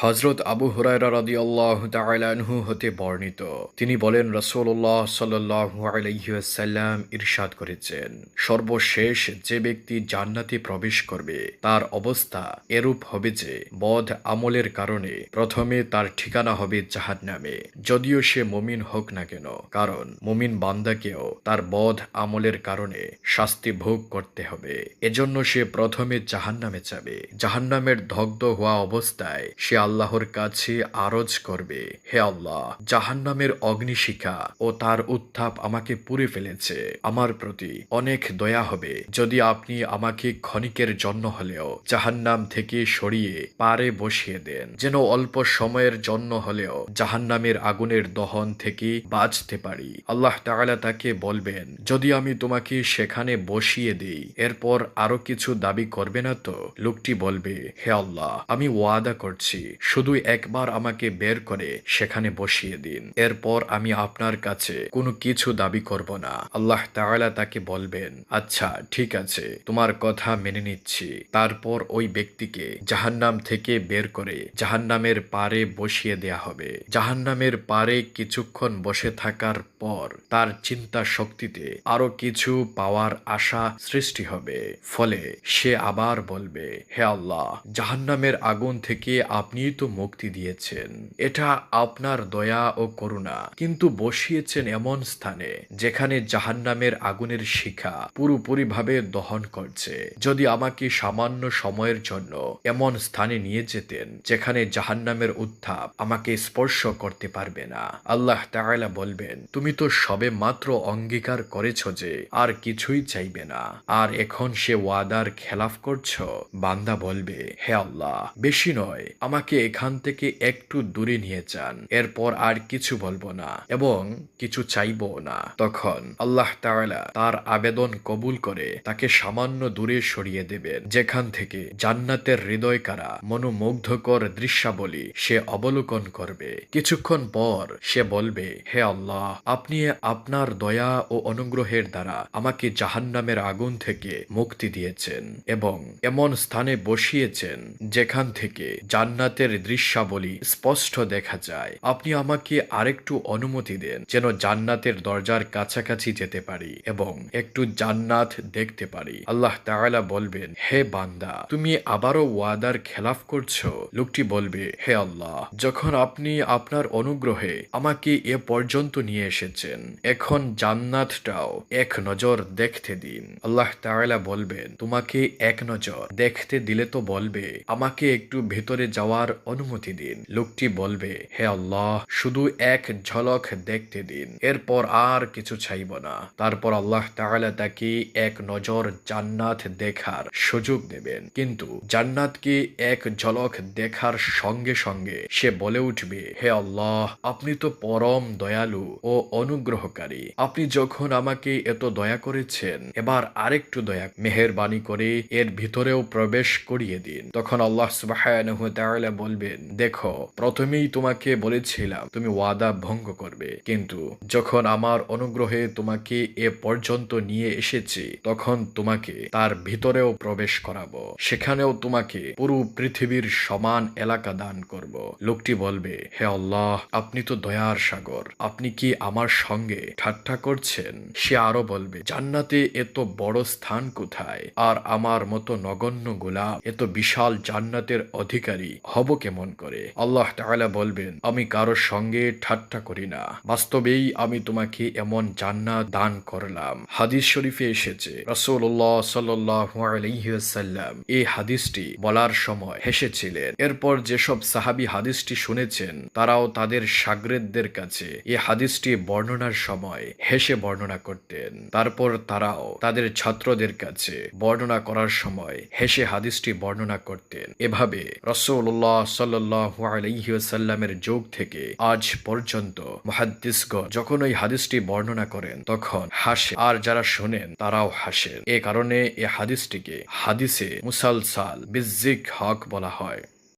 হজরত আবু হুরায়রা রাদিয়াল্লাহু তাআলা আনহু হতে বর্ণিত। তিনি বলেন, রাসূলুল্লাহ সাল্লাল্লাহু আলাইহি ইরশাদ করেছেন। সর্বশেষ যে ব্যক্তি জান্নাতে প্রবেশ করবে, তার অবস্থা এরূপ হবে যে বধ আমলের কারণে প্রথমে তার ঠিকানা হবে জাহান্নামে। যদিও সে মুমিন হোক না কেন, কারণ মুমিন বান্দাকেও তার বধ আমলের কারণে শাস্তি ভোগ করতে হবে। এজন্য সে প্রথমে জাহান জাহান্নামে যাবে। জাহান্নামের দগ্ধ হওয়া অবস্থায় সে আল্লাহর কাছে আরজ করবে। হে আল্লাহ, জাহান্নামের অগ্নিশিখা ও তার উত্থাপ আমাকে পুড়ে ফেলেছে। আমার প্রতি অনেক দয়া হবে। যদি আপনি আমাকে ক্ষণিকের জন্য হলেও জাহান্নাম থেকে সরিয়ে পারে বসিয়ে দেন, যেন অল্প সময়ের জন্য হলেও জাহান্নামের আগুনের দহন থেকে বাঁচতে পারি। আল্লাহ তাআলা তাকে বলবেন, যদি আমি তোমাকে সেখানে বসিয়ে দিই, এরপর আরও কিছু দাবি করবে না তো? লোকটি বলবে, হে আল্লাহ, আমি ওয়াদা করছি। শুধু একবার আমাকে বের করে সেখানে বসিয়ে দিন। এরপর আমি আপনার কাছে কোনো কিছু দাবি করব না। আল্লাহ তাআলা তাকে বলবেন আচ্ছা ঠিক আছে, তোমার কথা মেনে নিচ্ছি। তারপর ওই ব্যক্তিকে জাহান্নাম থেকে বের করে জাহান্নামের পারে বসিয়ে দেয়া হবে। জাহান্নামের পারে কিছুক্ষণ বসে থাকার পর তার চিন্তা শক্তিতে আরও কিছু পাওয়ার আশা সৃষ্টি হবে। ফলে সে আবার বলবে, হে আল্লাহ, জাহান্নামের আগুন থেকে আপনি তো মুক্তি দিয়েছেন। এটা আপনার দয়া ও করুণা। কিন্তু বসিয়েছেন এমন স্থানে, যেখানে জাহান্নামের আগুনের শিখা পুরোপুরিভাবে দহন করছে। যদি আমাকে সামান্য সময়ের জন্য এমন স্থানে নিয়ে যেতেন, যেখানে জাহান্নামের উত্থাপ আমাকে স্পর্শ করতে পারবে না। আল্লাহ তাআলা বলবেন, তুমি তো সবে মাত্র অঙ্গীকার করেছ যে আর কিছুই চাইবে না। আর এখন সে ওয়াদার খেলাফ করছ? বান্দা বলবে, হে আল্লাহ, বেশি নয়। আমাকে এখান থেকে একটু দূরে নিয়ে যান। এরপর আর কিছু বলব না এবং কিছু চাইব না। তখন আল্লাহ তার আবেদন কবুল করে তাকে সামান্য দূরে সরিয়ে দেবেন। যেখান থেকে জান্নাতের হৃদয় কারা মনোমুগ্ধকর দৃশ্যাবলী সে অবলোকন করবে। কিছুক্ষণ পর সে বলবে, হে আল্লাহ, আপনি আপনার দয়া ও অনুগ্রহের দ্বারা আমাকে জাহান্নামের আগুন থেকে মুক্তি দিয়েছেন এবং এমন স্থানে বসিয়েছেন যেখান থেকে জান্নাতের দৃশ্যাবলী স্পষ্ট দেখা যায়। আপনি আমাকে আরেকটু অনুমতি দেন যেন জান্নাতের দরজার কাছাকাছি যেতে পারি এবং একটু জান্নাত দেখতে পারি। আল্লাহ তাআলা বলবেন, হে বান্দা, তুমি আবারও ওয়াদার খেলাফ করছ? লোকটি বলবে, হে আল্লাহ, যখন আপনি আপনার অনুগ্রহে আমাকে এ পর্যন্ত নিয়ে এসেছেন, এখন জান্নাতটাও এক নজর দেখতে দিন। আল্লাহ তাআলা বলবেন, তোমাকে এক নজর দেখতে দিলে তো বলবে, আমাকে একটু ভেতরে যাওয়ার অনুমতি দিন। লোকটি বলবে, হে আল্লাহ, শুধু এক ঝলক দেখতে দিন, এরপর আর কিছু চাইব না। তারপর আল্লাহ তাআলা তাকে এক নজর জান্নাত দেখার সুযোগ দেবেন। কিন্তু জান্নাতকে এক ঝলক দেখার সঙ্গে সঙ্গে সে বলে উঠবে, হে আল্লাহ, আপনি তো পরম দয়ালু ও অনুগ্রহকারী। আপনি যখন আমাকে এত দয়া করেছেন, এবার আরেকটু দয়া, মেহেরবানি করে এর ভিতরেও প্রবেশ করিয়ে দিন। তখন আল্লাহ তাআলা বলবেন দেখো, প্রথমেই তোমাকে বলেছিলাম, তুমি ওয়াদা ভঙ্গ করবে। কিন্তু যখন আমার অনুগ্রহে তোমাকে এ পর্যন্ত নিয়ে এসেছি, তখন তোমাকে তার ভিতরেও প্রবেশ করাবো। সেখানেও তোমাকে পুরো পৃথিবীর সমান এলাকা দান করব। লোকটি বলবে, হে আল্লাহ, আপনি তো দয়ার সাগর, আপনি কি আমার সঙ্গে ঠাট্টা করছেন? সে আরও বলবে, জান্নাতে এত বড় স্থান কোথায়? আর আমার মতো নগণ্য গোলাম এত বিশাল জান্নাতের অধিকারী হব কেমন করে? আল্লাহ তাআলা বলবেন, আমি কারোর সঙ্গে ঠাট্টা করি না। বাস্তবেই আমি তোমাকে এমন জান্নাত দান করলাম। হাদিস শরীফে এসেছে আলাইহি ওয়াসাল্লাম এই হাদিসটি বলার সময় হেসেছিলেন। এরপর যেসব সাহাবী হাদিসটি শুনেছেন, তারাও তাদের সাগরেদদের কাছে এই হাদিসটি বর্ণনার সময় হেসে বর্ণনা করতেন। তারপর তারাও তাদের ছাত্রদের কাছে বর্ণনা করার সময় হেসে হাদিসটি বর্ণনা করতেন। এভাবে রসৌল্লাহ সাল্লাহু আলাইহি আলহিউসাল্লামের যোগ থেকে আজ পর্যন্ত মহাদ্দিসগণ যখন ওই হাদিসটি বর্ণনা করেন, তখন হাসে। আর যারা শোনেন, তারাও হাসেন। এ কারণে এ হাদিসটিকে হাদিসে মুসালসাল বিজিক হক বলা হয়।